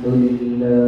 الحمد لله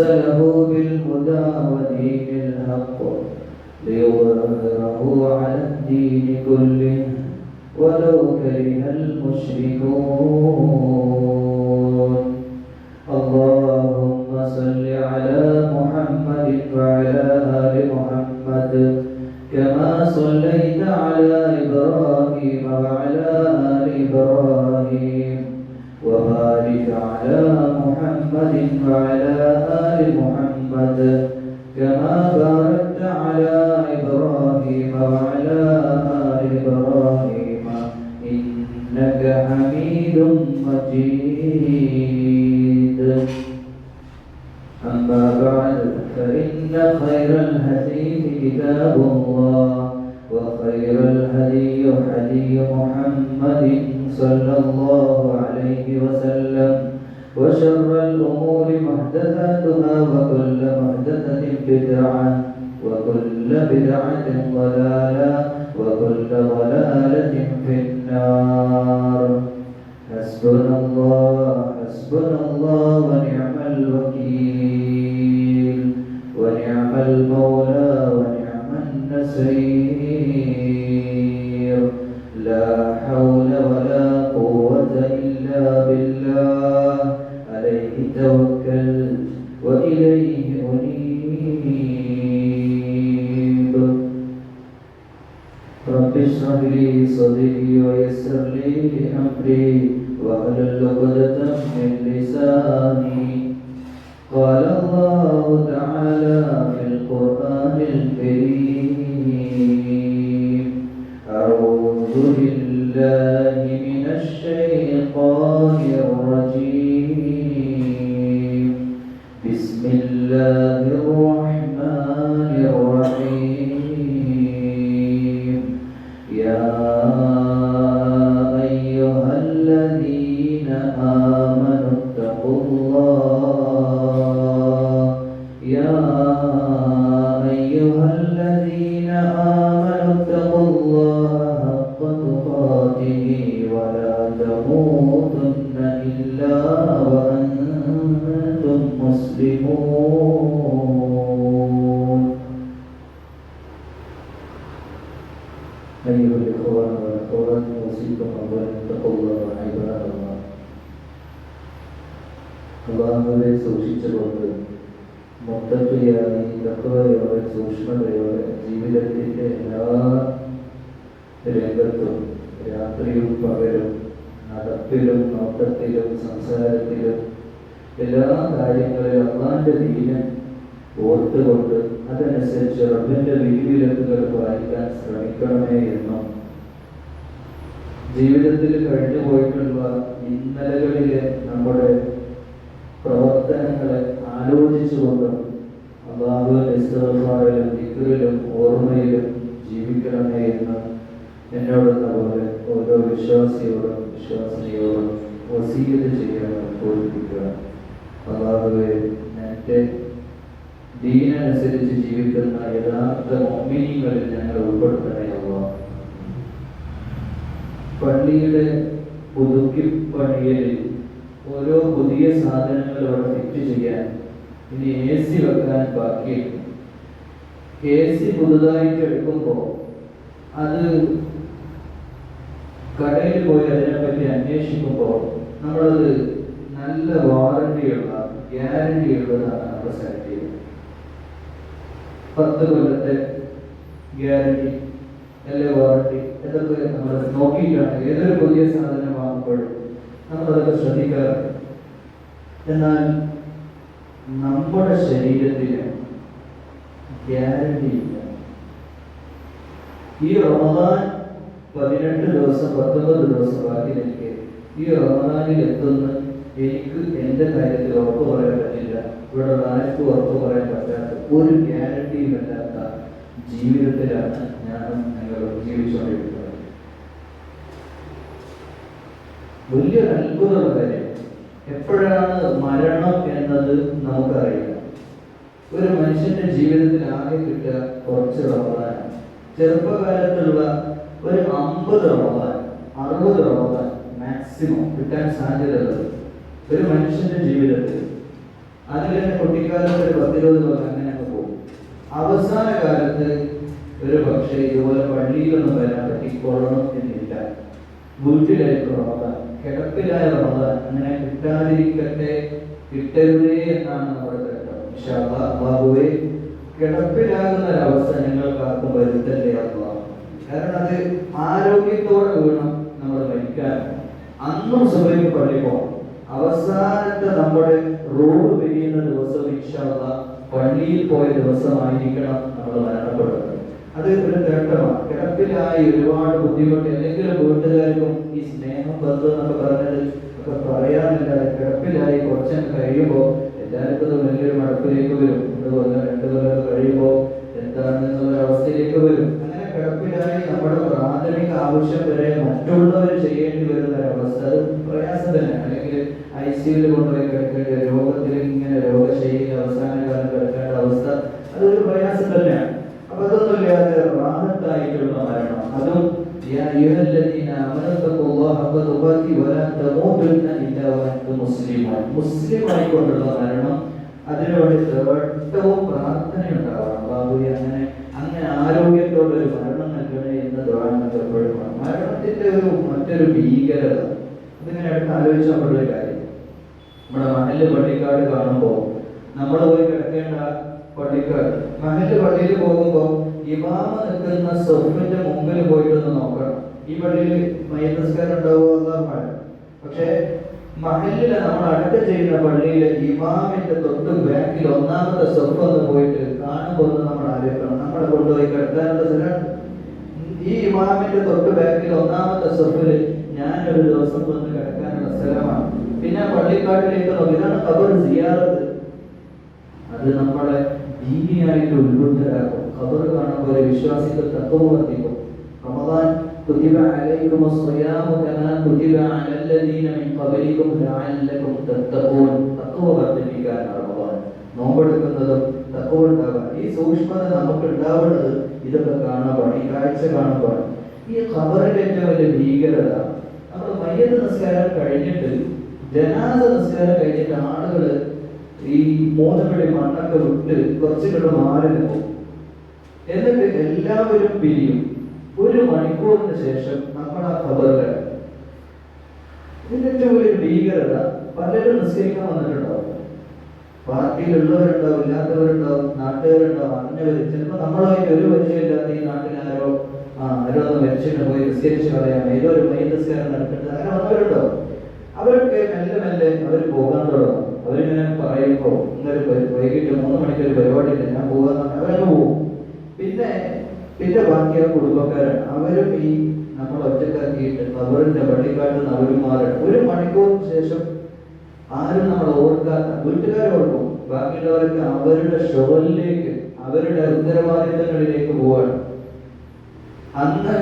أرسله بالهدى ودين الحق ليظهره على الدين كله ولو كره المشركون. اللهم صل على محمد وعلى آل محمد كما صليت على ضلالة وكل ضلالة في النار. حسبنا الله حسبنا الله ونعم الوكيل ونعم المولى ونعم النصير. لا حول നോട്ടത്തിലും സംസാരത്തിലും എല്ലാ കാര്യങ്ങളിലും അള്ളാന്റെ ദീനം ഓർത്തുകൊണ്ട് അതനുസരിച്ച് റബ്ബിന്റെ വിധിവിലക്കുകൾ പാലിക്കാൻ ശ്രമിക്കണമേ എന്നും ജീവിതത്തിൽ കഴിഞ്ഞു പോയിട്ടുള്ള ഇന്നലകളിലെ നമ്മുടെ പ്രവർത്തനങ്ങളെ ആലോചിച്ചുകൊണ്ടും അള്ളാഹുവിന്റെ ഇസ്തഫാറിലും ഓർമ്മയിലും ജീവിക്കണമേ എന്ന് എന്നോടെന്ന പോലെ ഓരോ വിശ്വാസിയോടും വിശ്വാസിനിയോടും വസീയത ചെയ്യാൻ തോൽപ്പിക്കുക. അള്ളാഹുവെ എന്റെ ദീനനുസരിച്ച് ജീവിക്കുന്ന യഥാർത്ഥ മൊമ്മീങ്ങളിൽ ഞങ്ങൾ ഉൾപ്പെടുത്തണേ അള്ളാഹ് പള്ളിയുടെ പുതുക്കി പണിയലിൽ ഓരോ പുതിയ സാധനങ്ങൾ അവിടെ ഫിറ്റ് ചെയ്യാൻ ഇനി എ സി വെക്കാൻ ബാക്കിയുണ്ട്. എ സി പുതുതായിട്ട് എടുക്കുമ്പോൾ അത് കടയിൽ പോയി അതിനെപ്പറ്റി അന്വേഷിക്കുമ്പോൾ നമ്മളത് നല്ല വാറണ്ടിയുള്ള ഗ്യാരണ്ടി ഉള്ളതാണ് നമ്മൾ സെലക്ട് ചെയ്യുന്നത് പത്ത് കൊല്ലത്തെ ഗ്യാരണ്ടി അല്ലെ വാറണ്ടി ഇതൊക്കെ നമ്മൾ നോക്കിയിട്ടാണ് ഏതൊരു പുതിയ സാധനം വാങ്ങുമ്പോഴും നമ്മളതൊക്കെ ശ്രദ്ധിക്കാറുണ്ട് എന്നാൽ നമ്മുടെ ശരീരത്തിന് ഗ്യാരണ്ടി ഇല്ല. ഈ റമദാൻ പതിനെട്ട് ദിവസം പത്തൊമ്പത് ദിവസം ബാക്കി നിൽക്കെ ഈ റമദാനിൽ എത്തുന്ന എനിക്ക് എന്റെ കാര്യത്തിൽ ഉറപ്പ് പറയാൻ പറ്റില്ല. ഇവിടെ ആർക്കും ഉറപ്പ് പറയാൻ പറ്റാത്ത ഒരു ഗ്യാരണ്ടിയും ഇല്ലാത്ത ജീവിതത്തിലാണ് ഞാനും നിങ്ങളും ജീവിച്ചുകൊണ്ടിരിക്കുന്നത്. വലിയൊരു അത്ഭുതമുള്ള കാര്യം. എപ്പോഴാണ് മരണം എന്നത് നമുക്കറിയില്ല. ഒരു മനുഷ്യന്റെ ജീവിതത്തിൽ ആകെ കിട്ടുക കുറച്ച് റമദാനാണ് ചെറുപ്പകാലത്തുള്ള ഒരു അമ്പത് റമദാൻ അറുപത് റമദാൻ മാക്സിമം കിട്ടാൻ സാധ്യതയുള്ളത്. ഒരു മനുഷ്യന്റെ ജീവിതത്തിൽ അതിൽ തന്നെ കുട്ടിക്കാലത്ത് ഒരു പത്തിരുപത് കൊല്ലം അങ്ങനെയൊക്കെ പോകും. അവസാന കാലത്ത് ഒരു പക്ഷേ ഇതുപോലെ പള്ളിയിലൊന്നും വരാൻ പറ്റിക്കൊള്ളണം എന്നില്ല. വീട്ടിലായിരിക്കും റമദാൻ കിടപ്പിലായ റമദാൻ അങ്ങനെ കിട്ടാതിരിക്കട്ടെ കിട്ടരുതേ എന്നാണ് നമ്മുടെ കേട്ടത് അല്ലാഹ് അല്ലാഹുവേ കിടപ്പിലാകുന്ന ഒരവസ്ഥ ഞങ്ങൾക്കാർക്കും വരുത്തല്ലേ അല്ലാഹ് കാരണം അത് ആരോഗ്യത്തോടെ വേണം നമ്മൾ മരിക്കാൻ. അന്നും സുബൈക്ക് പള്ളി പോകണം അവസാനത്തെ നമ്മുടെ റോഡ് പിരിയുന്ന ദിവസം അല്ലാഹ് പള്ളിയിൽ പോയ ദിവസമായിരിക്കണം നമ്മൾ മരണപ്പെടുന്നത്. അത് ഒരു നേട്ടമാണ്. കിടപ്പിലായി ഒരുപാട് ബുദ്ധിമുട്ട് ഏതെങ്കിലും വീട്ടുകാർക്കും ഈ സ്നേഹം ബന്ധം എന്നൊക്കെ പറഞ്ഞത് ഒക്കെ പറയാനില്ലാതെ കിടപ്പിലായി കുറച്ചൻ കഴിയുമ്പോൾ എല്ലാവർക്കും വലിയൊരു മടപ്പിലേക്ക് വരും. ഒരു കൊല്ലം രണ്ട് കൊല്ലം കഴിയുമ്പോൾ എന്താണ് എന്നുള്ള അവസ്ഥയിലേക്ക് വരും. കിടപ്പിലായി നമ്മുടെ പ്രാഥമിക ആവശ്യം വരെ മറ്റുള്ളവർ ചെയ്യേണ്ടി വരുന്ന ഒരവസ്ഥ അത് പ്രയാസം തന്നെ. അല്ലെങ്കിൽ ഐ സിയിൽ കൊണ്ടുപോയി കിടക്കേണ്ട രോഗത്തിൽ ഇങ്ങനെ രോഗശൈലി അവസാന കാലം കിടക്കേണ്ട അവസ്ഥ അതൊരു പ്രയാസം തന്നെയാണ്. അപ്പൊ അതൊന്നുമില്ലാതെ റാഹത്തായിട്ടുള്ള മരണം. അതും മുസ്ലിമായിക്കൊണ്ടുള്ള മരണം അതിനോട് പ്രാർത്ഥന ഉണ്ടാവണം അങ്ങനെ ചെയ്യുന്ന പള്ളിയിലെ ഇമാമിന്റെ തൊട്ട് ബാക്കിൽ ഒന്നാമത്തെ ഒന്ന് പോയിട്ട് കാണുമ്പോൾ ഒന്ന് നമ്മൾ ആലോചിക്കണം. നമ്മളെ കൊണ്ടുപോയി കിടത്താനുള്ള ഈ ഇമാമിന്റെ തൊട്ട് ബാക്കിൽ ഒന്നാമത്തെ സ്റ്റെപ്പിൽ ഞാൻ ഒരു ദിവസം വന്ന് കിടക്കാനുള്ള സ്ഥലമാണ്. പിന്നെ പള്ളിക്കാട്ടിലേക്ക് ഇതാണ് ഖബർ സിയാറത്ത്. അത് നമ്മളെ ദീനിയായിട്ട് ഉത്ബുദ്ധരാക്കും ഖബർ കാണുമ്പോൾ വിശ്വാസികൾ തത്വം വർദ്ധിക്കും كتب عليكم الصيام كما كتب على الذين من قبلكم لعلكم تتقون തഖ്വ വർദ്ധിപ്പിക്കാനാണ് റമദാൻ നോമ്പെടുക്കുന്നതും തഖ്വ ഉണ്ടാവുക ഈ സൂക്ഷ്മത നമുക്ക് ഉണ്ടാവുന്നത് ഇതൊക്കെ കാണുമ്പോൾ ഈ കാഴ്ച കാണുമ്പോൾ ഈ ഖബറിന്റെ ഏറ്റവും വലിയ ഭീകരത നമ്മൾ മയ്യത്ത് നിസ്കാരം കഴിഞ്ഞിട്ട് ജനാസ നിസ്കാരം കഴിഞ്ഞിട്ട് ആളുകള് ഈ മൂന്ന് പിടി മണ്ണൊക്കെ വിട്ട് കുറച്ചുകൂടെ മാറി നിൽക്കും എന്നിട്ട് എല്ലാവരും പിരിയും ഒരു മണിക്കൂറിന് ശേഷം നമ്മൾ ആ ഖബറിൽ ഇതിന്റെ ഒരു ഭീകരത പലരും നിസ്കരിക്കാൻ വന്നിട്ടുണ്ടാവും. പാർട്ടിയിലുള്ളവരുണ്ടാവും ഇല്ലാത്തവരുണ്ടാവും നാട്ടുകാരുണ്ടാവും അറിഞ്ഞവര് ചിലപ്പോ നമ്മളായിട്ട് ഒരു പരിചയമില്ലാത്ത ഈ നാട്ടിൽ ആരോ ആ ആരോ ഒന്ന് മരിച്ചിട്ട് പോയി നിസ്കരിച്ച് കളയാം. ഏതോ ഒരു മൈ നിസ്കാരം നടത്തിട്ട് അങ്ങനെ വന്നവരുണ്ടാവും. അവരൊക്കെ മെല്ലെ മെല്ലെ അവർ പോകാൻ തുടങ്ങും. അവരിങ്ങനെ പറയുമ്പോൾ ഇന്നലെ വൈകിട്ട് മൂന്ന് മണിക്ക് ഒരു പരിപാടി ഇല്ല ഞാൻ പോകാൻ അവരങ്ങ് പോകും പിന്നെ പിന്നെ ബാക്കി ആ കുടുംബക്കാരൻ അവരും ഈ നമ്മൾ ഒറ്റക്കാക്കിയിട്ട് അവരുടെ നിന്ന് അവരും മാറണം ഒരു മണിക്കൂറിന് ശേഷം ആരും നമ്മൾ ഓർക്കാത്ത വീട്ടുകാർ ഓർക്കും. ബാക്കിയുള്ളവർക്ക് അവരുടെ ഷോലിലേക്ക് അവരുടെ ഉത്തരവാദിത്തങ്ങളിലേക്ക് പോവാണ്. അന്ന്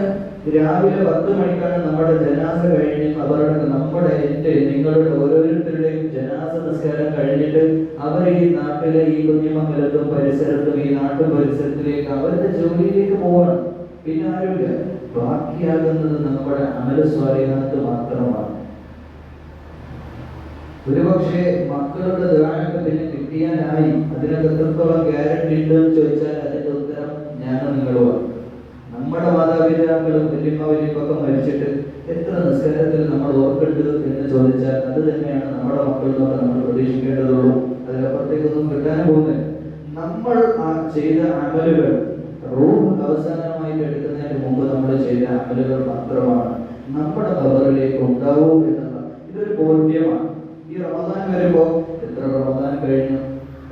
രാവിലെ പത്ത് മണിക്കാണ് നമ്മുടെ ജനാസ കഴിഞ്ഞ് അവരുടെ നമ്മുടെ എന്റെ നിങ്ങളുടെ ഓരോരുത്തരുടെയും ജനാസ നിസ്കാരം കഴിഞ്ഞിട്ട് അവർ ഈ നാട്ടിലെ ഈ കുഞ്ഞിമംഗലത്തും പരിസരത്തും ഈ നാട്ടു പരിസരത്തിലേക്ക് അവരുടെ ജോലിയിലേക്ക് പോകണം പിന്നെ ആരുമില്ല. ബാക്കിയാകുന്നത് നമ്മുടെ അമല സ്വാധീനത്ത് മാത്രമാണ്. ഒരുപക്ഷെ മക്കളുടെ ദാനൊക്കെ പിന്നെ അതിനൊക്കെ എത്രത്തോളം ഗ്യാരണ്ടി ഉണ്ട് എന്ന് ചോദിച്ചാൽ അതിന്റെ ഉത്തരം ഞാനും നിങ്ങളുമാണ്. നമ്മുടെ മാതാപിതാക്കളും വല്യമ്മ വല്യപ്പൊക്കെ മരിച്ചിട്ട് എത്ര നിസ്കാരത്തിൽ നമ്മൾ ഓർക്കുന്നുണ്ട് എന്ന് ചോദിച്ചാൽ അത് തന്നെയാണ് നമ്മുടെ മക്കളിൽ നിന്നൊക്കെ നമ്മൾ പ്രതീക്ഷിക്കേണ്ടതുള്ളൂ. അതിനപ്പുറത്തേക്കൊന്നും കിട്ടാൻ പോകുന്നില്ല. നമ്മൾ ആ ചെയ്ത അമലുകൾ റൂം അവസാനമായിട്ട് എടുക്കുന്നതിന് മുമ്പ് നമ്മൾ ചെയ്ത അമലുകൾ മാത്രമാണ്. നമ്മുടെ ഖബറിലേക്ക് ഉണ്ടാവൂ എന്നുള്ള ഇതൊരു ബോധ്യമാണ്. ഈ റമദാൻ വരുമ്പോൾ എത്ര റമദാൻ കഴിഞ്ഞു?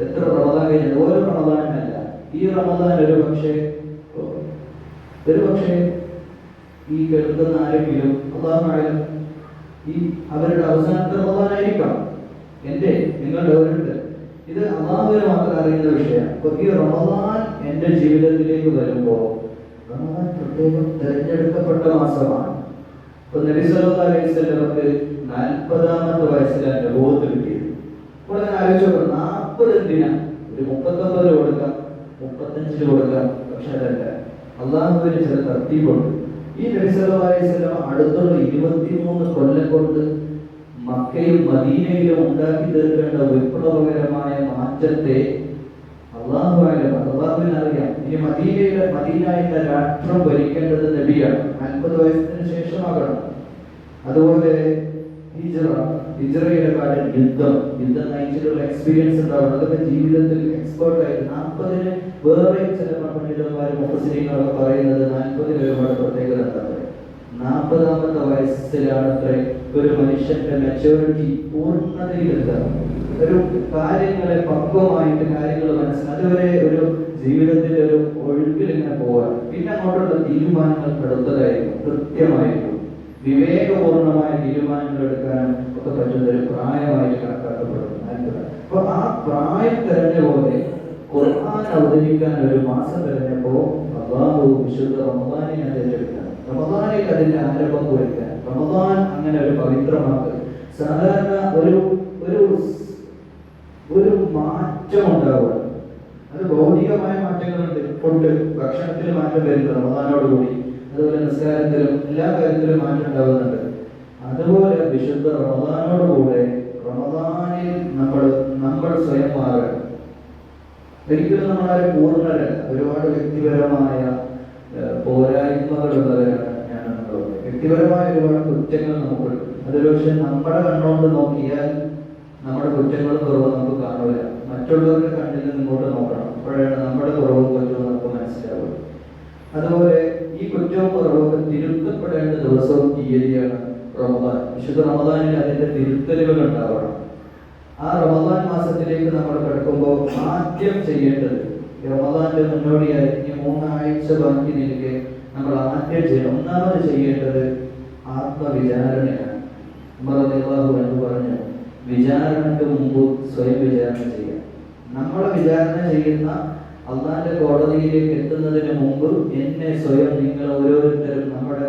എത്ര റമദാൻ കഴിഞ്ഞു? ഓരോ റമദാനും അല്ല ഈ റമദാൻ ഒരു പക്ഷേ ഒരു പക്ഷേ ഈ കേൾക്കുന്ന ആരെങ്കിലും അള്ളാഹുമായാലും ഈ അവരുടെ അവസാനത്തെ റമദാനായിരിക്കാം എന്റെ നിങ്ങളുടെ അവരുടെ. ഇത് അള്ളാഹുവിനെ മാത്രം അറിയുന്ന വിഷയമാണ്. ഈ റമദാൻ എന്റെ ജീവിതത്തിലേക്ക് വരുമ്പോൾ റമദാൻ പ്രത്യേകം തിരഞ്ഞെടുക്കപ്പെട്ട മാസമാണ്. ഇപ്പൊ നബിസല്ലാ വസല്ലമക്ക് നാൽപ്പതാമത്തെ വയസ്സിലാണ് അനുഭവത്ത് കിട്ടിയത്. അപ്പോൾ ഞാൻ ആലോചിച്ചു നാൽപ്പത് എന്തിനാ? ഒരു മുപ്പത്തൊമ്പതിൽ കൊടുക്കാം മുപ്പത്തഞ്ചിൽ കൊടുക്കാം. പക്ഷെ അതല്ല. അള്ളാഹുവിന് ചില തർത്തീപുണ്ട് ഈ നബി സല്ലല്ലാഹു അലൈഹി വസല്ലം അടുത്തുള്ള ഇരുപത്തിമൂന്ന് കൊല്ലം കൊണ്ട് മക്കയും മദീനയിലും ഉണ്ടാക്കി തീർക്കേണ്ട വിപ്ലവകരമായ മാറ്റത്തെ അള്ളാഹുവായാലും അള്ളാഹുവിന് അറിയാം. ഇനി മദീനയിലെ മദീന എന്ന രാഷ്ട്രം ഭരിക്കേണ്ടത് നബിയാണ്. നാൽപ്പത് വയസ്സിന് ശേഷമാകണം. അതുപോലെ ഹിജ്റ ഹിജറയുടെ കാലം യുദ്ധം. യുദ്ധം നയിച്ചിട്ടുള്ള എക്സ്പീരിയൻസ് ഉണ്ടാവും അതൊക്കെ ജീവിതത്തിൽ എക്സ്പേർട്ട് ആയി. നാൽപ്പതിന് വേറെ ചില പണ്ഡിതന്മാരും മുഖസിനികളൊക്കെ പറയുന്നത് നാൽപ്പതിന് ഒരുപാട് പ്രത്യേകത ഉണ്ടാവും നാൽപ്പതാമത്തെ വയസ്സിലാണ് ഒരു മനുഷ്യന്റെ മെച്ചൂരിറ്റി പൂർണതയിലെത്താം ഒരു കാര്യങ്ങളെ പക്വമായിട്ട് കാര്യങ്ങൾ മനസ്സിലാക്കി അതുവരെ ഒരു ജീവിതത്തിന്റെ ഒരു ഒഴുക്കിൽ ഇങ്ങനെ പോവാണ് പിന്നെ അങ്ങോട്ടുള്ള തീരുമാനങ്ങൾ കടുത്തതായിരിക്കും കൃത്യമായിരിക്കും. വിവേകപൂർണമായ തീരുമാനങ്ങൾ എടുക്കാനും ഒക്കെ പറ്റുന്ന ഒരു പ്രായമായിട്ട് കണക്കാക്കപ്പെടും നാൽപ്പത്. അപ്പൊ ആ പ്രായം തെരഞ്ഞ പോലെ ഖുർആൻ അവതരിക്കാൻ ഒരു മാസം കഴിഞ്ഞപ്പോ അള്ളാഹു വിശുദ്ധ റമദാനെ അതിലെടുക്കാൻ റമദാനിൽ അതിന്റെ ആരംഭം കുറിക്കാൻ റമദാൻ അങ്ങനെ ഒരു പവിത്രമാക്കുക സാധാരണ ഒരു ഒരു ഒരു മാറ്റം ഉണ്ടാവുക അത് ഭൗതികമായ മാറ്റങ്ങളുണ്ട്. ഫുഡ് ഭക്ഷണത്തിൽ മാറ്റം വരുന്നു റമദാനോടുകൂടി. അതുപോലെ നിസ്കാരത്തിലും എല്ലാ കാര്യത്തിലും മാറ്റം ഉണ്ടാകുന്നുണ്ട് അതുപോലെ വിശുദ്ധ റമദാനോടുകൂടെ റമദാനിൽ നമ്മൾ നമ്മൾ സ്വയം മാറുക ഒരിക്കലും നമ്മളാരും പൂർണരല്ല ഒരുപാട് വ്യക്തിപരമായ പോരായ്മകളുള്ളവരാണ് ഞാൻ വ്യക്തിപരമായ ഒരുപാട് കുറ്റങ്ങൾ നമുക്കുണ്ട് അതൊരു പക്ഷെ നമ്മുടെ കണ്ണുകൊണ്ട് നോക്കിയാൽ നമ്മുടെ കുറ്റങ്ങളും കുറവും നമുക്ക് കാണില്ല മറ്റുള്ളവരുടെ കണ്ണിൽ നിന്ന് ഇങ്ങോട്ട് നോക്കണം. അപ്പോഴാണ് നമ്മുടെ കുറവും കുറ്റവും നമുക്ക് മനസ്സിലാവുക. അതുപോലെ ഈ കുറ്റവും കുറവും തിരുത്തപ്പെടേണ്ട ദിവസവും തീയതിയാണ് റമദാൻ. വിശുദ്ധ റമദാനിൽ അതിന്റെ തിരുത്തലുകൾ ഉണ്ടാവണം. ആ റമദാൻ മാസത്തിലേക്ക് നമ്മൾ കിടക്കുമ്പോൾ ആദ്യം ചെയ്യേണ്ടത് റമദാന്റെ മുന്നോടിയായി ഈ മൂന്നാഴ്ച ബാക്കി നിൽക്കെ നമ്മൾ ആദ്യം ചെയ്യണം. ഒന്നാമത് ചെയ്യേണ്ടത് ആത്മവിചാരണയാണ്. എന്ന് പറഞ്ഞു വിചാരണക്ക് മുമ്പ് സ്വയം വിചാരണ ചെയ്യാം നമ്മൾ വിചാരണ ചെയ്യുന്ന അള്ളാന്റെ കോടതിയിലേക്ക് എത്തുന്നതിന് മുമ്പ് എന്നെ സ്വയം നിങ്ങൾ ഓരോരുത്തരും നമ്മുടെ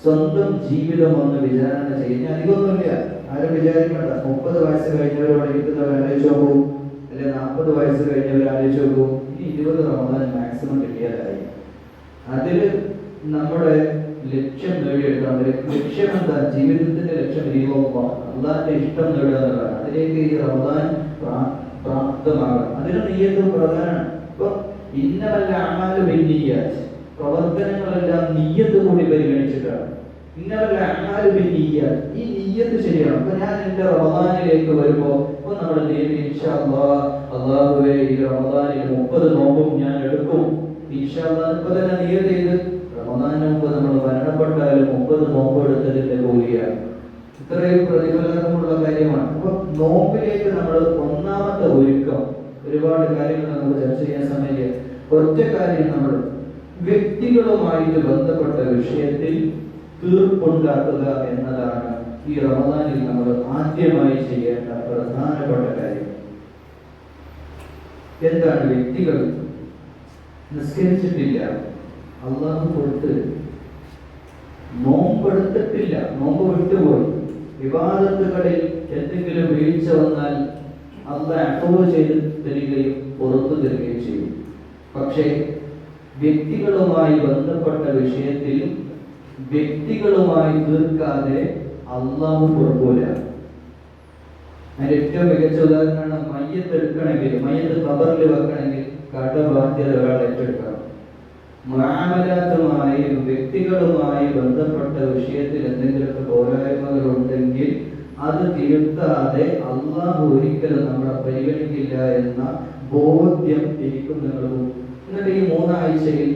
സ്വന്തം ജീവിതം ഒന്ന് വിചാരണ ചെയ്യുന്ന അധികമൊന്നുമില്ല. ആരും വിചാരിക്കണ്ട. മുപ്പത് വയസ്സ് കഴിഞ്ഞവരോട് ഇരിക്കുന്നവർ ആലോചിച്ച് നോക്കൂ. അല്ലെ നാൽപ്പത് വയസ്സ് കഴിഞ്ഞവർ ആലോചിച്ച് നോക്കൂ. ഇനി ഇരുപത് റമദാൻ മാക്സിമം കിട്ടിയതായി അതിൽ നമ്മുടെ ലക്ഷ്യം നേടിയെടുക്കാൻ ലക്ഷ്യം എന്താ? ജീവിതത്തിന്റെ ലക്ഷ്യം അള്ളാന്റെ ഇഷ്ടം നേടുക എന്നുള്ളതാണ്. അതിലേക്ക് ഈ റമദാൻ പ്രാ- പ്രാപ്തമാകണം. അതിന് നീയത്തും പ്രധാനമാണ് ഇപ്പൊ ഇന്നമല്ല ആമാലും പ്രവർത്തനങ്ങളെല്ലാം നീയത്ത് കൂടി പരിഗണിച്ചിട്ടാണ്. ഈ നീയത്ത് ശരിയാണ്. അപ്പൊ ഞാൻ എന്റെ റമദാനിലേക്ക് വരുമ്പോ ഇപ്പൊ നമ്മുടെ ദൈവം അള്ളാഹുവേ ഈ റമദാനിൽ മുപ്പത് നോമ്പും ഞാൻ എടുക്കും. ഇപ്പൊ തന്നെ നീയത്ത് ചെയ്ത് റമദാന് മുമ്പ് നമ്മൾ മരണപ്പെട്ടാലും മുപ്പത് നോമ്പ് എടുത്തതിന്റെ കൂലിയാണ്. ഇത്രയും പ്രതിഫലനമുള്ള കാര്യമാണ്. അപ്പൊ നോമ്പിലേക്ക് നമ്മൾ ഒന്നാമത്തെ ഒരുക്കം. ഒരുപാട് കാര്യങ്ങൾ നമ്മൾ ചർച്ച ചെയ്യാൻ സമയത്ത് ഒറ്റ കാര്യം നമ്മൾ വ്യക്തികളുമായിട്ട് ബന്ധപ്പെട്ട വിഷയത്തിൽ തീർപ്പുണ്ടാക്കുക എന്നതാണ് ഈ റമദാനിൽ നമ്മൾ ആദ്യമായി ചെയ്യേണ്ട പ്രധാനപ്പെട്ട കാര്യം. എന്താണ് വ്യക്തികൾ നിസ്കരിച്ചിട്ടില്ല? അള്ളാഹു കൊടുത്ത് നോമ്പെടുത്തിട്ടില്ല. നോമ്പ് വിട്ടുപോയി. വിവാദത്തുകളിൽ എന്തെങ്കിലും വീഴ്ച വന്നാൽ അല്ല അപ്രൂവ് ചെയ്ത് തരികയും പുറത്തു തരികയും ചെയ്യും. പക്ഷേ വ്യക്തികളുമായി ബന്ധപ്പെട്ട വിഷയത്തിൽ വ്യക്തികളുമായി തീർക്കാതെ അള്ളാഹു പുറപ്പോല അതിന്റെ ഏറ്റവും മികച്ച ഉദാഹരണമാണ് മയ്യത്ത് എടുക്കണമെങ്കിൽ മയ്യത്ത് കബറിൽ വെക്കണമെങ്കിൽ കടബാധ്യത ഒരാൾ ഏറ്റെടുക്കണം. മാമലാത്തുമായി വ്യക്തികളുമായി ബന്ധപ്പെട്ട വിഷയത്തിൽ എന്തെങ്കിലുമൊക്കെ പോരായ്മകൾ ഉണ്ടെങ്കിൽ അത് തീർത്താതെ അള്ളാഹു ഒരിക്കലും നമ്മളെ പരിഗണിക്കില്ല എന്ന ബോധ്യം എനിക്കും നിങ്ങളും എന്നിട്ട് ഈ മൂന്നാഴ്ചയിൽ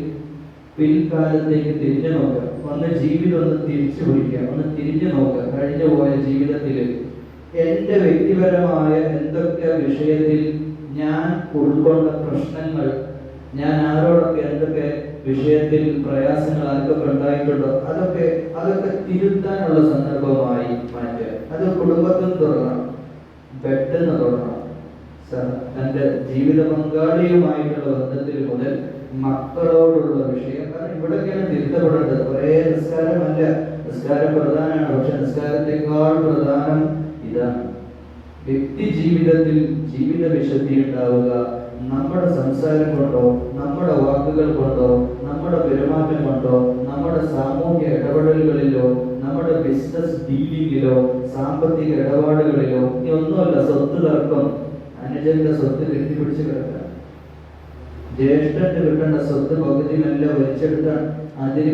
പിൽക്കാലത്തേക്ക് തിരിഞ്ഞു നോക്കുക. ഒന്ന് ജീവിതം ഒന്ന് തിരിച്ചു പിടിക്കുക. ഒന്ന് തിരിഞ്ഞു നോക്കുക. കഴിഞ്ഞു പോയ ജീവിതത്തിൽ എന്റെ വ്യക്തിപരമായ എന്തൊക്കെ വിഷയത്തിൽ ഞാൻ ഉൾക്കൊണ്ട പ്രശ്നങ്ങൾ ഞാൻ ആരോടൊക്കെ എന്തൊക്കെ വിഷയത്തിൽ പ്രയാസങ്ങൾ ആർക്കൊക്കെ ഉണ്ടായിട്ടുണ്ടോ അതൊക്കെ അതൊക്കെ തിരുത്താനുള്ള സന്ദർഭമായി മാറ്റുക. അത് കുടുംബത്തിൽ തുടങ്ങണം പെട്ടെന്ന് തുടങ്ങണം തന്റെ ജീവിത പങ്കാളിയുമായിട്ടുള്ള ബന്ധത്തിൽ മുതൽ മക്കളോടുള്ള വിഷയം. കാരണം ഇവിടെയൊക്കെയാണ് തിരുത്തപ്പെടേണ്ടത്. കുറേ നിസ്കാരമല്ല. നിസ്കാരം പ്രധാനമാണ്. പക്ഷെ നിസ്കാരത്തെക്കാൾ പ്രധാനം ഇതാണ്. വ്യക്തി ജീവിതത്തിൽ ജീവിത വിശുദ്ധി ഉണ്ടാവുക. നമ്മുടെ സംസാരം കൊണ്ടോ നമ്മുടെ വാക്കുകൾ കൊണ്ടോ നമ്മുടെ പെരുമാറ്റം കൊണ്ടോ നമ്മുടെ സാമൂഹ്യ ഇടപെടലുകളിലോ നമ്മുടെ ബിസിനസ് ഡീലിങ്ങിലോ സാമ്പത്തിക ഇടപാടുകളിലോ ഒന്നുമല്ല സ്വത്ത് തർക്കം അനുജന്റെ സ്വത്ത് കെട്ടിപ്പിടിച്ച് കിടക്കുക. ജ്യേഷ്ഠന്റെ കിട്ടേണ്ട സ്വത്ത് പകുതി നല്ല വലിച്ചെടുത്താണ് അതിന്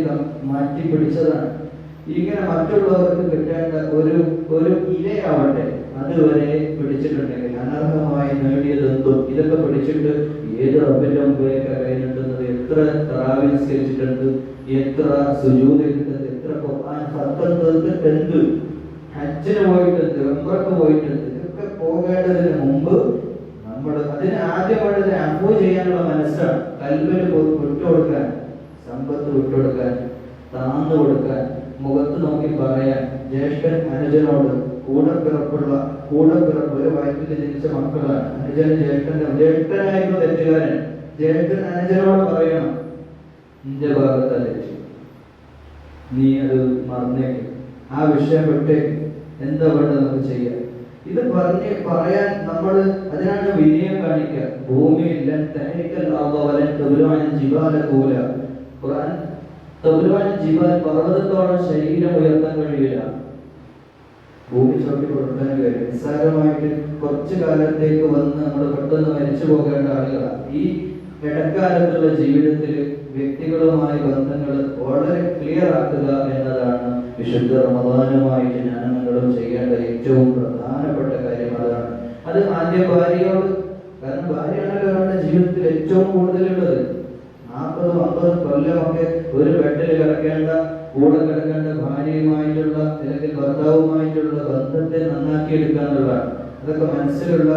മാറ്റി പിടിച്ചതാണ്. ഇങ്ങനെ മറ്റുള്ളവർക്ക് കിട്ടേണ്ട ഒരു ഒരു ഇരയാവട്ടെ അതുവരെ പിടിച്ചിട്ടുണ്ടെങ്കിൽ അനർഹമായി നേടിയതെന്തും? ഇതൊക്കെ പിടിച്ചിട്ട് ഏത് റബ്ബിന്റെ മുമ്പിലേക്ക് കൈനിട്ടുന്നത് എത്ര തറാവിൽ നിസ്കരിച്ചിട്ടുണ്ട് എത്ര സുജൂതിട്ടുണ്ട് എത്ര ഖുർആൻ ഫത്തം തീർത്തിട്ട് എന്ത് ഹജ്ജിന് പോയിട്ടുണ്ട് ഉംറക്ക് പോയിട്ടുണ്ട്. ഇതൊക്കെ പോകേണ്ടതിന് മുമ്പ് അതിന് ആദ്യമായിട്ട് അഫോ ചെയ്യാനുള്ള മനസ്സാണ്. കൽബിന് വിട്ടുകൊടുക്കാൻ സമ്പത്ത് വിട്ടുകൊടുക്കാൻ താന്നു കൊടുക്കാൻ മുഖത്ത് നോക്കി പറയാൻ ജ്യേഷ്ഠൻ അനുജനോട് കൂടപ്പിറപ്പുള്ള കൂടപ്പിറപ്പ് ഒരു വയറ്റിൽ ജനിച്ച മക്കളാണ്. അനുജൻ ജ്യേഷ്ഠന്റെ ജ്യേഷ്ഠനായിരുന്നു തെറ്റുകാരൻ. ജ്യേഷ്ഠൻ അനുജനോട് പറയണം നിന്റെ ഭാഗത്താ തെറ്റ്. നീ അത് മറന്നേക്ക്. ആ വിഷയം വിട്ടേക്ക് എന്താ വേണ്ടത് നമുക്ക് ചെയ്യാം ഇത് പറഞ്ഞ് പറയാൻ നമ്മൾ അതിനാണ് വിനയം കാണിക്കുക. ഭൂമിയിൽ ഖുർആൻ തബുലുവാൻ ജിബാൽ പർവതത്തോളം ശരീരം ഉയർത്താൻ കഴിയില്ല. ഭൂമി ചവിട്ടി കൊടുക്കാൻ കഴിയും നിസ്സാരമായിട്ട് കുറച്ചു കാലത്തേക്ക് വന്ന് നമ്മൾ പെട്ടെന്ന് മരിച്ചു പോകേണ്ട ആളുകളാണ് ഈ ഇടക്കാലത്തുള്ള ജീവിതത്തിൽ വ്യക്തികളുമായി ബന്ധങ്ങൾ വളരെ ക്ലിയർ ആക്കുക എന്നതാണ് വിശുദ്ധ റമദാനുമായിട്ട് ഞാൻ ചെയ്യേണ്ട ഏറ്റവും അതാണ് അത് ആദ്യ ഭാര്യയോട്. കാരണം ഭാര്യയാണല്ലോ അവരുടെ ജീവിതത്തിൽ ഏറ്റവും കൂടുതലുള്ളത്. നാൽപ്പതും അമ്പതും കൊല്ലമൊക്കെ ഒരു ബെഡിൽ കിടക്കേണ്ട കൂടെ കിടക്കേണ്ട ഭാര്യയുമായിട്ടുള്ള അല്ലെങ്കിൽ ഭർത്താവുമായിട്ടുള്ള ബന്ധത്തെ നന്നാക്കി എടുക്കുക എന്നുള്ളതാണ് അതൊക്കെ മനസ്സിലുള്ള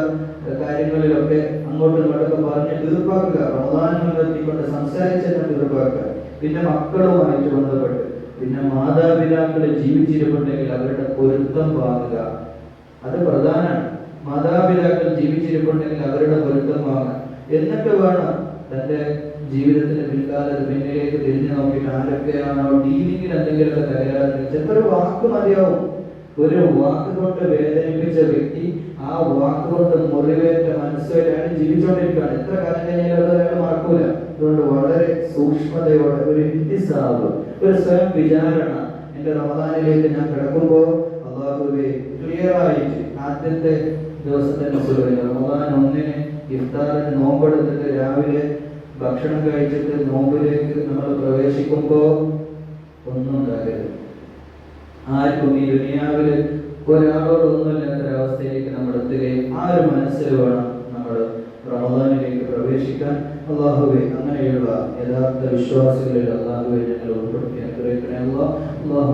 കാര്യങ്ങളിലൊക്കെ അങ്ങോട്ടും ഇങ്ങോട്ടൊക്കെ പറഞ്ഞ് തീർപ്പാക്കുക. പ്രധാനമെത്തിക്കൊണ്ട് സംസാരിച്ച് തന്നെ തീർപ്പാക്കുക. പിന്നെ മക്കളുമായിട്ട് ബന്ധപ്പെട്ട്. പിന്നെ മാതാപിതാക്കൾ ജീവിച്ചിരിപ്പുണ്ടെങ്കിൽ അവരുടെ പൊരുത്തം വാങ്ങുക അത് പ്രധാനമാണ്. മാതാപിതാക്കൾ ജീവിച്ചിരിപ്പുണ്ടെങ്കിൽ അവരുടെ പൊരുത്തം വാങ്ങാൻ എന്നൊക്കെ വേണം തന്റെ ജീവിതത്തിന്റെ പിൽക്കാലത്ത് പിന്നിലേക്ക് തിരിഞ്ഞു നോക്കിയിട്ട് ആരൊക്കെയാണോ ഡീലിംഗിൽ എന്തെങ്കിലുമൊക്കെ തകരാറുണ്ട് ചിലപ്പോൾ ഒരു വാക്ക് മതിയാവും. ഒരു വാക്ക് കൊണ്ട് വേദനിപ്പിച്ച വ്യക്തി ആ വാക്ക് കൊണ്ട് മുറിവേറ്റ മനസ്സുമായിട്ടാണ് ജീവിച്ചുകൊണ്ടിരിക്കുകയാണ്. എത്ര കാലം കഴിഞ്ഞാലും അയാൾ മറക്കൂല. അതുകൊണ്ട് വളരെ സൂക്ഷ്മതയോടെ ഒരു ഇന്ത്യസാവ് ഒരു സ്വയം വിചാരണ. എന്റെ റമദാനിലേക്ക് ഞാൻ കിടക്കുമ്പോൾ അള്ളാഹുവെ ക്ലിയർ ആയിട്ട് ആദ്യത്തെ ദിവസത്തെ മുസ്ലിം റമദാൻ ഒന്നിന് ഇഫ്താറിന് നോമ്പെടുത്തിട്ട് രാവിലെ ഭക്ഷണം കഴിച്ചിട്ട് നോമ്പിലേക്ക് നമ്മൾ പ്രവേശിക്കുമ്പോൾ ഒന്നും ഉണ്ടാകരുത് ആർക്കും ഈ ദുനിയാവിൽ ഒരാളോട് ഒന്നുമില്ലാത്ത ഒരവസ്ഥയിലേക്ക് നമ്മൾ എത്തുകയും ആ ഒരു മനസ്സിൽ വേണം നമ്മൾ റമദാനിലേക്ക് പ്രവേശിക്കാൻ. അള്ളാഹുവെ അങ്ങനെയുള്ള യഥാർത്ഥ വിശ്വാസികളിൽ അള്ളാഹുവെ ഞങ്ങൾ ഉൾപ്പെടുത്തി അനുഗ്രഹിക്കണേ അള്ളാഹു അള്ളാഹു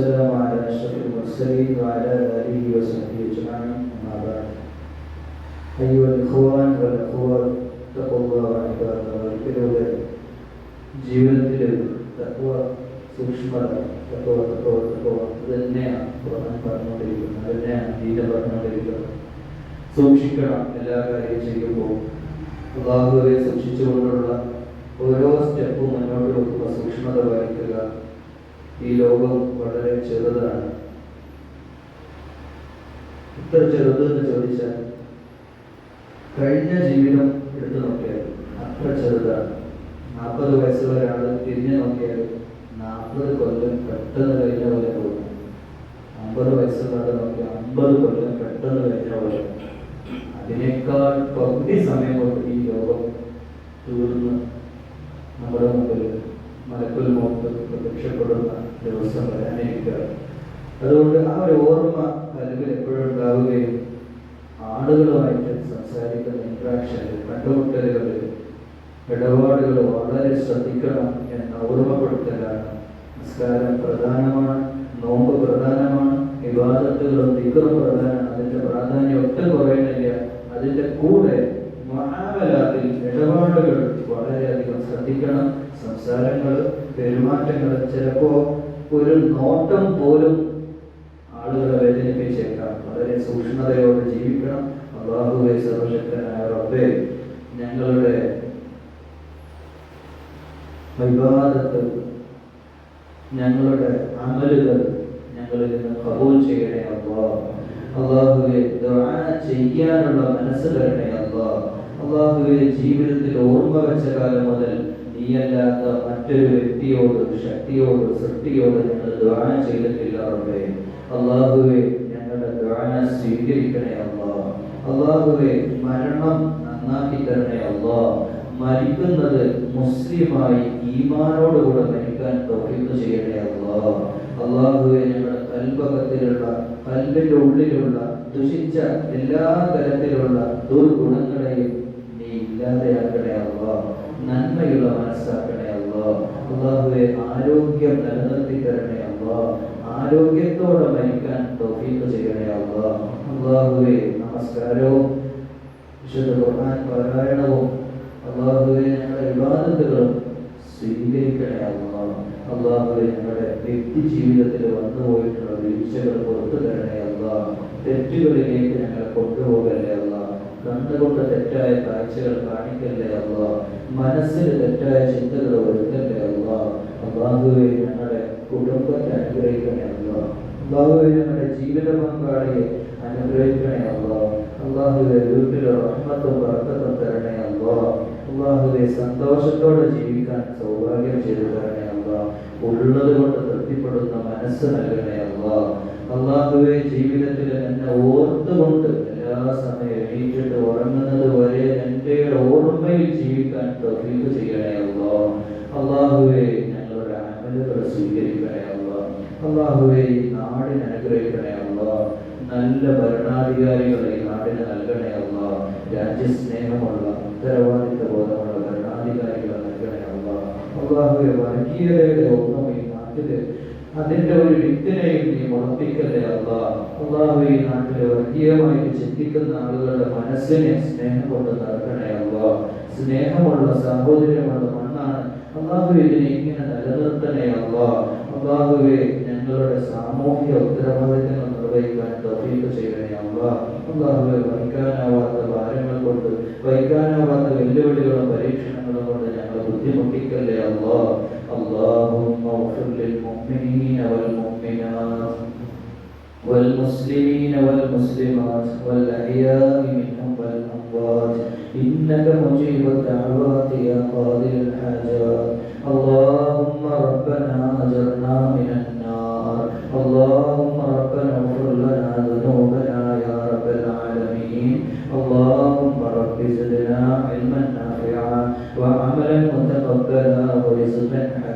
والصلاة والسلام على أشرف المرسلين وعلى آله وصحبه أجمعين أما بعد أيها الإخوان والأخوات اتقوا الله عباد الله ഒരിക്കലൂടെ ജീവിതത്തിൽ തത്വ സൂക്ഷ്മത തത്വ തത്വ തത്വ ഇത് തന്നെയാണ് ഖുർആൻ പറഞ്ഞുകൊണ്ടിരിക്കുന്നത് അത് തന്നെയാണ് ഗീത പറഞ്ഞുകൊണ്ടിരിക്കുന്നത് സൂക്ഷിക്കണം എല്ലാ കാര്യവും ചെയ്യുമ്പോൾ അള്ളാഹുവെ സൂക്ഷിച്ചുകൊണ്ടുള്ള ഓരോ സ്റ്റെപ്പും മുന്നോട്ട് വെക്കുമ്പോൾ സൂക്ഷ്മത പാലിക്കുക ഈ ലോകം വളരെ ചെറുതാണ്. ഇത്ര ചെറുത് എന്ന് ചോദിച്ചാൽ കഴിഞ്ഞ ജീവിതം എടുത്തു നോക്കിയാൽ അത്ര ചെറുതാണ്. നാൽപ്പത് വയസ്സുള്ള ഒരാൾ തിരിഞ്ഞു നോക്കിയാൽ നാൽപ്പത് കൊല്ലം പെട്ടെന്ന് കഴിഞ്ഞ പോലെ പോകുന്നു അമ്പത് വയസ്സ് വരെ നോക്കിയാൽ അമ്പത് കൊല്ലം പെട്ടെന്ന് കഴിഞ്ഞ പോലെ. അതിനേക്കാൾ പകുതി സമയം കൊണ്ട് ഈ ലോകം തീർന്ന് നമ്മുടെ മുമ്പിൽ മലക്കുൽ മോത്ത് പ്രത്യക്ഷപ്പെടുന്ന ദിവസം വരാനിരിക്കുകയാണ് അതുകൊണ്ട് ആ ഒരു ഓർമ്മ അല്ലെങ്കിൽ എപ്പോഴും ഉണ്ടാവുകയും ആളുകളുമായിട്ട് സംസാരിക്കുന്ന ഇൻട്രാക്ഷനിൽ കണ്ടുമുട്ടലുകളിൽ ഇടപാടുകൾ വളരെ ശ്രദ്ധിക്കണം എന്ന ഓർമ്മപ്പെടുത്തലാണ്. നമസ്കാരം പ്രധാനമാണ് നോമ്പ് പ്രധാനമാണ് വിവാദത്തുകളും ദിക്കറും പ്രധാനമാണ്. അതിന്റെ പ്രാധാന്യം ഒട്ടും കുറയുന്നില്ല. അതിന്റെ കൂടെ മഹാബലാത്തിൽ ഇടപാടുകൾ വളരെയധികം ശ്രദ്ധിക്കണം. സംസാരങ്ങൾ പെരുമാറ്റങ്ങൾ ചിലപ്പോ ഒരു നോട്ടം പോലും ആളുകളെ വേദനിപ്പിച്ചേക്കാം വളരെ സൂക്ഷ്മതയോടെ ജീവിക്കണം. അള്ളാഹുവെ സർവശക്തനായ റബ്ബെ ഞങ്ങളുടെ വിവാദത്ത് ഞങ്ങളുടെ അമലുകൾ ഞങ്ങളിൽ നിന്ന് കബൂൽ ചെയ്യണേ അള്ളാ. അള്ളാഹുവെ ചെയ്യാനുള്ള മനസ്സ് തരണേ അള്ളാ. അള്ളാഹുവെ ജീവിതത്തിൽ ഓർമ്മ വെച്ച കാലം മുതൽ നീയല്ലാത്ത മറ്റൊരു വ്യക്തിയോട് ശക്തിയോട് സൃഷ്ടിയോട് ഞങ്ങൾ ദുആ ചെയ്തിട്ടില്ല റബ്ബേ. അള്ളാഹുവെ ഞങ്ങളുടെ ദുആ സ്വീകരിക്കണേ അള്ളാ അള്ളാഹുവെ മരണം നന്നാക്കി തരണേ അള്ളാ മരിക്കുന്നത് മുസ്ലിമായി ഈമാനോടുകൂടെ മരിക്കാൻ തൗഫീഖ് ചെയ്യണേ അള്ളാ അള്ളാഹുവെ ഞങ്ങളുടെ കൽപകത്തിലുള്ള കല്ലിന്റെ ഉള്ളിലുള്ള ദുഷിച്ച എല്ലാ തരത്തിലുള്ള ദുർഗുണങ്ങളെയും നീ ഇല്ലാതെയാക്കണേ അള്ളാ നന്മയുള്ള മനസ്സാക്കണേ അല്ലോ അള്ളാഹുവെ ആരോഗ്യം നിലനിർത്തി തരണേ അല്ലോ ആരോഗ്യത്തോടെ മരിക്കാൻ തൗഫീഖ് ചെയ്യണേ അല്ലോ അള്ളാഹുവെ നമസ്കാരവും വിശുദ്ധ ഖുർആൻ പാരായണവും അള്ളാഹുവെ ഞങ്ങളുടെ വിവാദത്തുകളും സ്വീകരിക്കണേ അല്ലോ അള്ളാഹുവെ ഞങ്ങളുടെ വ്യക്തി ജീവിതത്തിൽ വന്നുപോയിട്ടുള്ള വീഴ്ചകൾ പുറത്തു തരണേ അല്ലോ തെറ്റുകളിലേക്ക് ഞങ്ങളെ കൊണ്ടുപോകല്ലേ അള്ളാ. കണ്ടുകൊണ്ട് തെറ്റായ കാഴ്ചകൾ കാണിക്കല്ലേ അല്ല മനസ്സിൽ തെറ്റായ ചിന്തകൾ വരുത്തല്ലേ അല്ല അള്ളാഹുവെ ഞങ്ങളുടെ കുടുംബത്തെ അനുഗ്രഹിക്കണേ അല്ല അള്ളാഹുവെ ഞങ്ങളുടെ ജീവിത പങ്കാളിയെ അനുഗ്രഹിക്കണേ അല്ല അള്ളാഹുവെ വീട്ടിലെ റഹ്മത്തും വർക്കത്തും തരണേ അല്ല അള്ളാഹുവെ സന്തോഷത്തോടെ ജീവിക്കാൻ സൗഭാഗ്യം ചെയ്തു തരണേ അല്ല ഉള്ളത് കൊണ്ട് തൃപ്തിപ്പെടുന്ന മനസ്സ് നൽകണേ അല്ല അള്ളാഹുവെ ജീവിതത്തിൽ എന്നെ ഓർത്തുകൊണ്ട് തൗഫീഖ് ചെയ്യണേ അള്ളാ. അള്ളാഹുവെ ഞങ്ങളുടെ അമലുകൾ സ്വീകരിക്കണേ അള്ളാ. അള്ളാഹുവെ ഈ നാടിനെ അനുഗ്രഹിക്കണേ അള്ളാ. നല്ല ഭരണാധികാരികളെ ഈ നാടിന് നൽകണേ അള്ളാ. രാജ്യസ്നേഹമുള്ള ഉത്തരവാദിത്ത ബോധമുള്ള ഭരണാധികാരികളെ നൽകണേ അള്ളാ. അള്ളാഹുവെ വർഗീയതയുടെ ഒന്നും ഈ നാട്ടിൽ അതിന്റെ ഒരു വിത്തിനെയും നീ മുളപ്പിക്കല്ലേ അള്ളാ. അള്ളാഹു ഈ നാട്ടിലെ വർഗീയമായിട്ട് ചിന്തിക്കുന്ന ആളുകളുടെ മനസ്സിനെ സ്നേഹം കൊണ്ട് അള്ളാ സ്നേഹമുള്ള സാഹോദര്യമുള്ള മണ്ണാണ് അള്ളാഹു ഇതിനെ ഇങ്ങനെ നിലനിർത്തണേ അള്ളാ അള്ളാഹുവെ ഞങ്ങളുടെ സാമൂഹ്യ ഉത്തരവാദിത്തങ്ങൾ നിർവഹിക്കാൻ തൗഫീഖ് ചെയ്യണേ അള്ളാ അള്ളാഹുവെ വഹിക്കാനാവാത്ത ഭാരങ്ങൾ കൊണ്ട് വഹിക്കാനാവാത്ത വെല്ലുവിളികളും പരീക്ഷണങ്ങളും കൊണ്ട് ഞങ്ങളെ ബുദ്ധിമുട്ടിക്കല്ലേ അള്ളാ اللهم اغفر للمؤمنين والمؤمنات والمسلمين والمسلمات والأحياء منهم والأموات إنك مجيب الدعوات يا قاضي الحاجات. اللهم ربنا أجرنا من النار. اللهم ربنا اغفر لنا ذنوبنا يا رب العالمين. اللهم رب زدنا علما نافعا وعملا متقبلا ورزقا حلالا